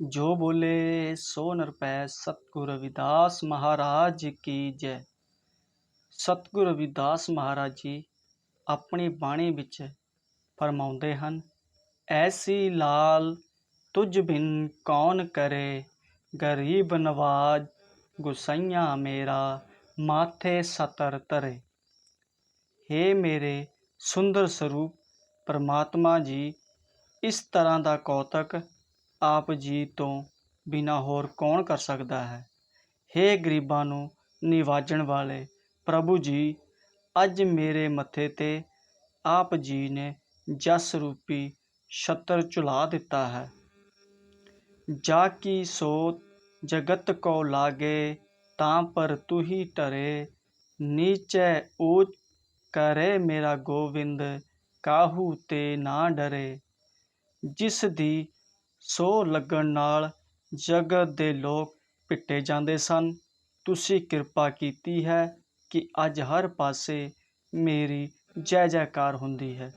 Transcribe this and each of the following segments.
ਜੋ ਬੋਲੇ ਸੋ ਨਿਰਭੈ ਸਤਿਗੁਰ ਰਵਿਦਾਸ ਮਹਾਰਾਜ ਕੀ ਜੈ। ਸਤਿਗੁਰ ਰਵਿਦਾਸ ਮਹਾਰਾਜ ਜੀ ਆਪਣੀ ਬਾਣੀ ਵਿੱਚ ਫਰਮਾਉਂਦੇ ਹਨ, ਐਸੀ ਲਾਲ ਤੁਝ ਬਿਨ ਕੌਣ ਕਰੇ, ਗਰੀਬ ਨਵਾਜ ਗੁਸਈਆ ਮੇਰਾ ਮਾਥੇ ਸਤਰ ਤਰੇ ਹੇ ਮੇਰੇ ਸੁੰਦਰ ਸਰੂਪ, ਪਰਮਾਤਮਾ ਜੀ, ਇਸ ਤਰ੍ਹਾਂ ਦਾ ਕੌਤਕ ਆਪ ਜੀ ਤੋਂ ਬਿਨਾਂ ਹੋਰ ਕੌਣ ਕਰ ਸਕਦਾ ਹੈ? ਹੇ ਗਰੀਬਾਂ ਨੂੰ ਨਿਵਾਜਣ ਵਾਲੇ ਪ੍ਰਭੂ ਜੀ, ਅੱਜ ਮੇਰੇ ਮੱਥੇ ਤੇ ਆਪ ਜੀ ਨੇ ਜਸ ਰੂਪੀ ਛਤਰ ਝੁਲਾ ਦਿੱਤਾ ਹੈ। ਜਾ ਕੀ ਸੋ ਜਗਤ ਕੋ ਲਾਗੇ, ਤਾਂ ਪਰ ਤੂ ਹੀ ਟਰੇ। ਨੀਚੇ ਊਚ ਕਰੇ ਮੇਰਾ ਗੋਵਿੰਦ, ਕਾਹੂ ਤੇ ਨਾ ਡਰੇ। ਜਿਸ ਦੀ ਸੋ ਲੱਗਣ ਨਾਲ ਜਗਤ ਦੇ ਲੋਕ ਪਿੱਟੇ ਜਾਂਦੇ ਸਨ। ਤੁਸੀਂ ਕਿਰਪਾ ਕੀਤੀ ਹੈ ਕਿ ਅੱਜ ਹਰ ਪਾਸੇ ਮੇਰੀ ਜੈ ਜੈਕਾਰ ਹੁੰਦੀ ਹੈ।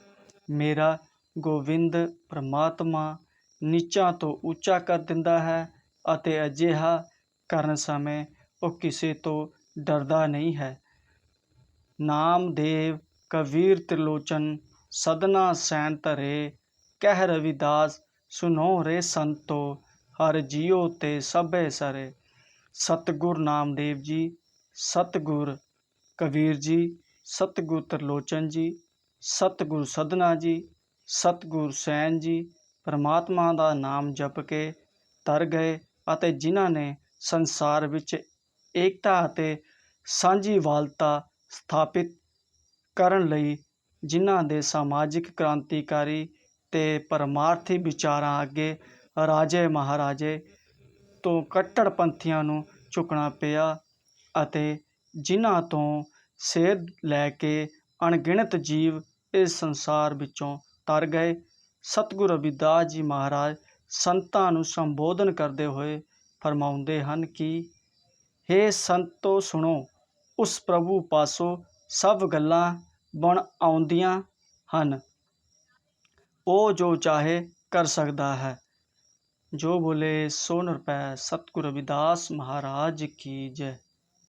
ਮੇਰਾ ਗੋਵਿੰਦ ਪਰਮਾਤਮਾ ਨੀਚਾਂ ਤੋਂ ਉੱਚਾ ਕਰ ਦਿੰਦਾ ਹੈ ਅਤੇ ਅਜਿਹਾ ਕਰਨ ਸਮੇਂ ਉਹ ਕਿਸੇ ਤੋਂ ਡਰਦਾ ਨਹੀਂ ਹੈ। ਨਾਮਦੇਵ ਕਬੀਰ ਤ੍ਰਿਲੋਚਨ ਸਦਨਾ ਸੈਨ ਧਰੇ, ਕਹਿ ਰਵਿਦਾਸ ਸੁਨੋ ਰੇ ਸੰਤੋ, ਹਰ ਜੀਉ ਤੇ ਸਭੇ ਸਰੇ। ਸਤਿਗੁਰ ਨਾਮਦੇਵ ਜੀ, ਸਤਿਗੁਰ ਕਬੀਰ ਜੀ, ਸਤਿਗੁਰ ਤ੍ਰਿਲੋਚਨ ਜੀ, ਸਤਿਗੁਰ ਸਦਨਾ ਜੀ, ਸਤਿਗੁਰ ਸੈਨ ਜੀ, ਪਰਮਾਤਮਾ ਦਾ ਨਾਮ ਜਪ ਕੇ ਤਰ ਗਏ ਅਤੇ ਜਿਨ੍ਹਾਂ ਨੇ ਸੰਸਾਰ ਵਿੱਚ ਏਕਤਾ ਅਤੇ ਸਾਂਝੀ ਵਾਲਤਾ ਸਥਾਪਿਤ ਕਰਨ ਲਈ ਜਿਨ੍ਹਾਂ ਦੇ ਸਮਾਜਿਕ ਕ੍ਰਾਂਤੀਕਾਰੀ ਤੇ ਪਰਮਾਰਥੀ ਵਿਚਾਰਾਂ ਅੱਗੇ ਰਾਜੇ ਮਹਾਰਾਜੇ ਤੋਂ ਕੱਟੜਪੰਥੀਆਂ ਨੂੰ ਝੁਕਣਾ ਪਿਆ ਅਤੇ ਜਿਨ੍ਹਾਂ ਤੋਂ ਸੇਧ ਲੈ ਕੇ ਅਣਗਿਣਤ ਜੀਵ ਇਸ ਸੰਸਾਰ ਵਿੱਚੋਂ ਤਰ ਗਏ, ਸਤਿਗੁਰੂ ਰਵਿਦਾਸ ਜੀ ਮਹਾਰਾਜ ਸੰਤਾਂ ਨੂੰ ਸੰਬੋਧਨ ਕਰਦੇ ਹੋਏ ਫਰਮਾਉਂਦੇ ਹਨ ਕਿ, ਹੇ ਸੰਤੋ ਸੁਣੋ, ਉਸ ਪ੍ਰਭੂ ਪਾਸੋਂ ਸਭ ਗੱਲਾਂ ਬਣ ਆਉਂਦੀਆਂ ਹਨ। ਉਹ ਜੋ ਚਾਹੇ ਕਰ ਸਕਦਾ ਹੈ। ਜੋ ਬੋਲੇ, ਸੋ ਨਿਰਭੈ ਸਤਿਗੁਰੂ ਰਵਿਦਾਸ ਮਹਾਰਾਜ ਕੀ ਜੈ।